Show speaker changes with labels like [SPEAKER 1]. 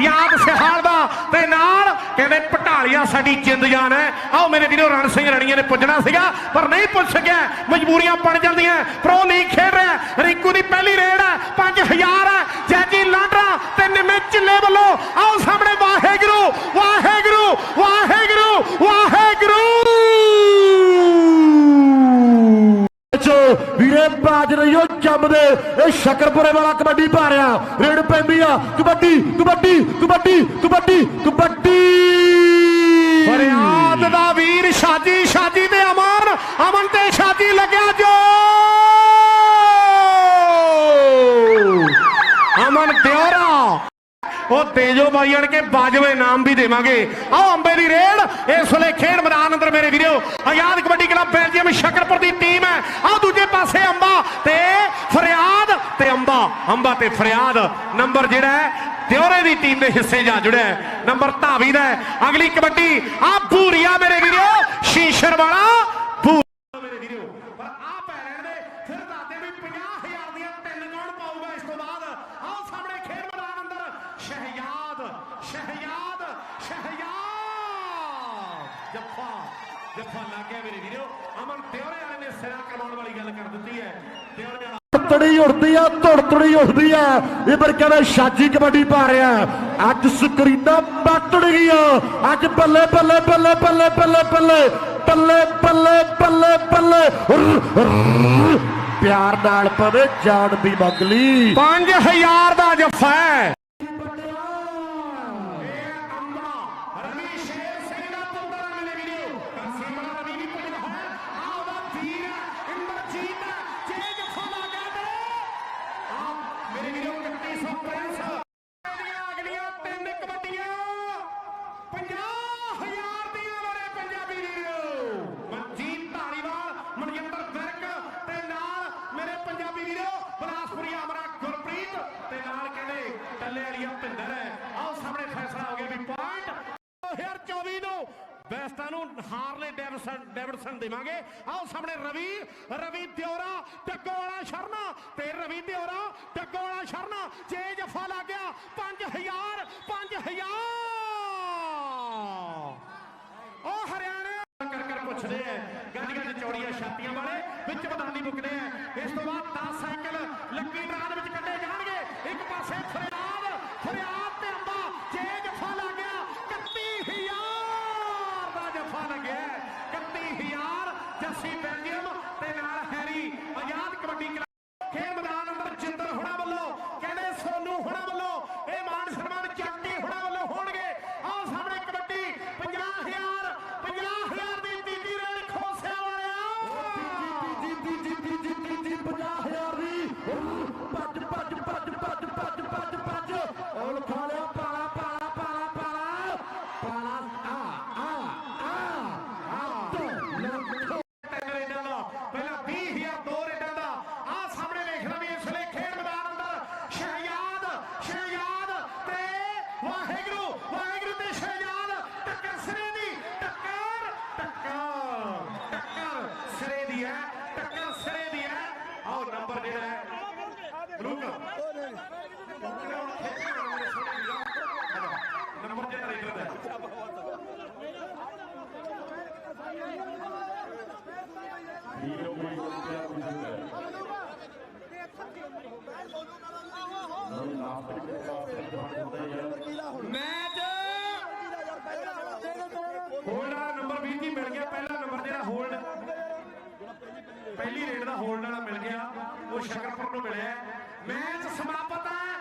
[SPEAKER 1] ਯਾਦ ਸਿਹਾਲ ਦਾ ਤੇ ਨਾਲ ਕਹਿੰਦੇ ਪਟਾਲੀਆ ਸਾਡੀ ਜਿੰਦ ਜਾਨ ਹੈ। ਆਓ ਮੇਰੇ ਵੀਰੋ, ਰਣ ਸਿੰਘ ਰਣੀਏ ਨੇ ਪੁੱਜਣਾ ਸੀਗਾ, ਪਰ ਨਹੀਂ ਪੁੱਜ ਸਕਿਆ। ਮਜਬੂਰੀਆਂ ਬਣ ਜਾਂਦੀਆਂ। ਪ੍ਰੋ ਲੀਗ ਖੇਡ ਰਿਹਾ। ਹੈ। ਰਿੰਕੂ ਦੀ ਪਹਿਲੀ ਰੇਡ ਹੈ। 5000 ਹੈ। ਜੈਜੀ ਲਾਂਡਰਾ ਤੇ ਨਿਮੇ ਝਿੱਲੇ ਵੱਲੋਂ। ਆਓ ਸਾਹਮਣੇ ਵਾਹਿਗੁਰੂ ਵਾਹਿਗੁਰੂ ਵਾਹਿਗੁਰੂ ਵਾਹਿਗੁਰੂ
[SPEAKER 2] ਚ ਵੀਰੇ ਬਾਜ ਰਹੀਓ ਜੰਮਦੇ ਇਹ ਸ਼ਕਰਪੁਰੇ ਵਾਲਾ ਕਬੱਡੀ ਭਾਰਿਆ ਰਿਹਾ। ਰੇਡ ਪੈਂਦੀ ਆ। ਕਬੱਡੀ ਕਬੱਡੀ ਕਬੱਡੀ ਕਬੱਡੀ ਕਬੱਡੀ
[SPEAKER 1] ਫਰਿਆਦ ਦਾ ਵੀਰ ਸ਼ਾਜੀ ਸ਼ਾਜੀ ਤੇ ਅਮਨ ਅਮਨ ਤੇ ਸ਼ਾਜੀ ਲੱਗਿਆ ਜੋ ਅਮਨ ਦਿਓਰਾ ਉਹ ਤੇਜੋ ਬਾਈ ਅਣ ਕੇ ਬਾਜਵੇ ਨਾਮ ਵੀ ਦੇਵਾਂਗੇ। ਆਓ ਅੰਬੇ ਦੀ ਰੇਡ ਇਸ ਵੇਲੇ ਖੇਡ ਮੈਦਾਨ ਅੰਦਰ ਮੇਰੇ ਵੀਰੋ। ਆਜ਼ਾਦ ਕਬੱਡੀ ਕਲੱਬ ਬੈਲਜੀਅਮ ਸ਼ਕਰਪੁਰ ਦੀ ਟੀਮ ਹੈ। ਆਓ ਦੂਜੇ ਪਾਸੇ ਅੰਬਾ ਤੇ ਫਰਿਆਦ ਤੇ ਅੰਬਾ। ਅੰਬਾ ਤੇ ਫਰਿਆਦ, ਨੰਬਰ ਜਿਹੜਾ ਹੈ, ਦਿਓਰੇ ਦੀ ਟੀਮ ਦੇ ਹਿੱਸੇ ਜਾ ਜੁੜਿਆ ਨੰਬਰ ਧਾਵੀ ਦਾ ਅਗਲੀ ਕਬੱਡੀ ਆ ਭੂਰੀਆ ਮੇਰੇ ਵੀਰੋ, ਸ਼ੀਸ਼ਰ ਵਾਲਾ ਭੂ- ਮੇਰੇ ਵੀਰੋ ਪਰ ਆ ਪੈਣ ਦੇ ਫਿਰ ਦਾਦੇ ਵੀ 50000 ਦੀਆਂ ਤਿੰਨ ਕੌਣ ਪਾਊਗਾ ਇਸ ਤੋਂ ਬਾਅਦ ਆਓ ਸਾਹਮਣੇ ਖੇਡ ਮੈਦਾਨ ਅੰਦਰ ਸ਼ਹਿਯਾਦ ਸ਼ਹਿਯਾਦ ਸ਼ਹਿਯਾਦ ਜੱਫਾ ਜੱਫਾ ਲੱਗ ਗਿਆ ਮੇਰੇ ਵੀਰੋ। ਅਮਨ ਦਿਓਰੇ ਵਾਲੇ ਨੇ ਸਿਰਾ ਕਰਵਾਉਣ ਵਾਲੀ ਗੱਲ ਕਰ ਦਿੱਤੀ ਹੈ। ਵਾਲਾ
[SPEAKER 2] ਤੜੀ ਉੱਡਦੀ ਆ ਧੁੜ ਤੜੀ ਉੱਡਦੀ ਆ। ਇਹ ਪਰ ਕਹਿੰਦਾ ਸ਼ਾਜੀ ਕਬੱਡੀ ਪਾ ਰਿਹਾ। ਅੱਜ ਸਕਰੀਨਾਂ ਪੱਟੜ ਗਈਆਂ। ਅੱਜ ਬੱਲੇ ਬੱਲੇ ਬੱਲੇ ਬੱਲੇ ਬੱਲੇ ਬੱਲੇ। ਬੱਲੇ ਬੱਲੇ ਬੱਲੇ ਬੱਲੇ। ਪਿਆਰ ਨਾਲ ਪਵੇ ਜਾਨ ਦੀ ਮੰਗਲੀ।
[SPEAKER 1] 5000 ਦਾ ਜੱਫਾ ਹੈ ਰਵੀ ਸ਼ੇਰ ਸਿੰਘ ਦਾ ਪੁੱਤਰ ਹੈ ਮੇਰੇ ਵੀਰੋ ਕਸੀਮਾ ਰਵੀ ਵੀ ਪੁੱਜਦਾ ਹੈ ਆ ਉਹਦਾ ਵੀਰ ਹੈ ਇੰਦਰਜੀਤ ਹੈ ਜੇ ਜੱਫਾ ਲੱਗਾ ਤੇ ਆ ਮੇਰੇ ਵੀਰੋ 3100 ਪ੍ਰਿੰਸ ਇਹਦੀਆਂ ਅਗਲੀਆਂ ਤਿੰਨ ਕਬੱਡੀਆਂ 50000 ਦੀਆਂ ਮੇਰੇ ਪੰਜਾਬੀ ਵੀਰੋ ਮਨਜੀਤ ਧਾਲੀਵਾਲ ਮਨਜਿੰਦਰ ਵਿਰਕ ਤੇ ਨਾਲ ਮੇਰੇ ਪੰਜਾਬੀ ਵੀਰੋ ਬਲਾਸਪੁਰੀ ਅਮਰਾ ਗੁਰਪ੍ਰੀਤ ਤੇ ਨਾਲ ਕਹਿੰਦੇ ਟੱਲੇ ਵਾਲੀਆ ਭਿੰਦਰ ਹੈ ਆਓ ਸਾਹਮਣੇ ਫੈਸਲਾ ਹੋ ਗਿਆ ਵੀ ਪੁਆਇੰਟ 2024 ਨੂੰ ਬੈਸਟਾਂ ਨੂੰ ਹਾਰਲੇ ਡੇਵਿਡਸਨ ਡੇਵਿਡਸਨ ਦੇਵਾਂਗੇ। ਆਓ ਸਾਹਮਣੇ ਰਵੀ ਰਵੀ ਦਿਓਰਾ ਟੱਗੋ ਵਾਲਾ ਸ਼ਰਨਾ ਤੇ ਰਵੀ ਦਿਓਰਾ ਟੱਗੋ ਵਾਲਾ ਸ਼ਰਨਾ ਜੇ ਜਫਾ ਲੱਗ ਗਿਆ 5000 5000 ਉਹ ਹਰਿਆਣੇ ਕਰ ਕਰ ਪੁੱਛਦੇ ਆ। ਗੱਜ ਗੱਜ ਚੌੜੀਆਂ ਛਾਤੀਆਂ ਵਾਲੇ, ਵਿੱਚ ਬਦਾਨੀ ਮੁੱਕਦੇ ਆ। ਇਸ ਤੋਂ ਬਾਅਦ 10 ਸਾਈਕਲ ਲੱਕੀ ਡਰਾ ਦੇ ਵਿੱਚ ਕੱਢੇ ਜਾਣਗੇ ਇੱਕ ਪਾਸੇ ਫਰਿਆਦ ਫਰਿਆਦ ਤੇ ਅੰਬਾ ਜੇ ਜਫਾ ਲੱਗ ਗਿਆ 31000 ਦਾ ਜਫਾ ਲੱਗਿਆ 31000 ਜੱਸੀ ਬੈਲਜੀਅਮ ਤੇ ਨਾਲ ਹੈਰੀ ਆਜ਼ਾਦ ਕਬੱਡੀ ਕਲੱਬ ਖੇਡ ਮੈਦਾਨ ਅੰਦਰ ਜਿੰਦਰ ਹੁਣਾ ਵੱਲੋਂ ਕਹਿੰਦੇ ਸੋਨੂ ਹੁਣਾ ਵੱਲੋਂ ਇਹ ਮਾਨ ਸਨਮਾਨ ਜੱਟੀ ਹੁਣਾ ਵੱਲੋਂ ਹੋਣਗੇ ਆਓ ਸਾਹਮਣੇ ਕਬੱਡੀ 50000 50000 ਦੀ ਤੀਜੀ ਰੇਡ ਖੋਸਿਆ ਵਾਲਿਆ
[SPEAKER 2] ਜੀ ਜੀ ਜੀ ਜੀ ਜੀ ਜੀ ਜੀ 50000 ਦੀ ਭੱਜ ਭੱਜ ਭੱਜ ਭੱਜ ਭੱਜ ਭੱਜ ਭੱਜ ਔਰ ਖਾ ਲਿਆ ਪਾਲਾ ਪਾਲਾ ਪਾਲਾ ਪਾਲਾ ਪਾਲਾ ਆ ਆ ਆ ਆ
[SPEAKER 1] ਤਿੰਨ ਰੇਡਾਂ ਦਾ ਪਹਿਲਾਂ 20000 ਦੋ ਰੇਡਾਂ ਦਾ ਆਹ ਸਾਹਮਣੇ ਵੇਖਣਾ ਵੀ ਇਸ ਵੇਲੇ ਖੇਡ ਮੈਦਾਨ ਅੰਦਰ ਸ਼ਹਿਯਾਦ ਸ਼ਹਿਯਾਦ ਤੇ ਵਾਹਿਗੁਰੂ ਵਾਹਿਗੁਰੂ ਤੇ ਸ਼ਹਿਯਾਦ ਟੱਕਰ ਸਿਰੇ ਦੀ ਟੱਕਰ ਟੱਕਰ ਟੱਕਰ ਸਿਰੇ ਦੀ ਹੈ ਟੱਕਰ ਸਿਰੇ ਦੀ ਹੈ ਆਓ ਨੰਬਰ ਜਿਹੜਾ ਹੈ ਰੁਕ ਨੰਬਰ ਜਿਹੜਾ ਰੇਡਰ ਦਾ ਹੈ। ਮੈਚ। ਹੋਲਡ ਨੰਬਰ 20 ਜੀ ਮਿਲ ਗਿਆ, ਪਹਿਲਾ ਨੰਬਰ ਜਿਹੜਾ ਹੋਲਡ, ਪਹਿਲੀ ਰੇਡ ਦਾ ਹੋਲਡ ਵਾਲਾ ਮਿਲ ਗਿਆ, ਉਹ ਸ਼ਕਰਪੁਰ ਨੂੰ ਮਿਲਿਆ। ਮੈਚ ਸਮਾਪਤ ਹੈ।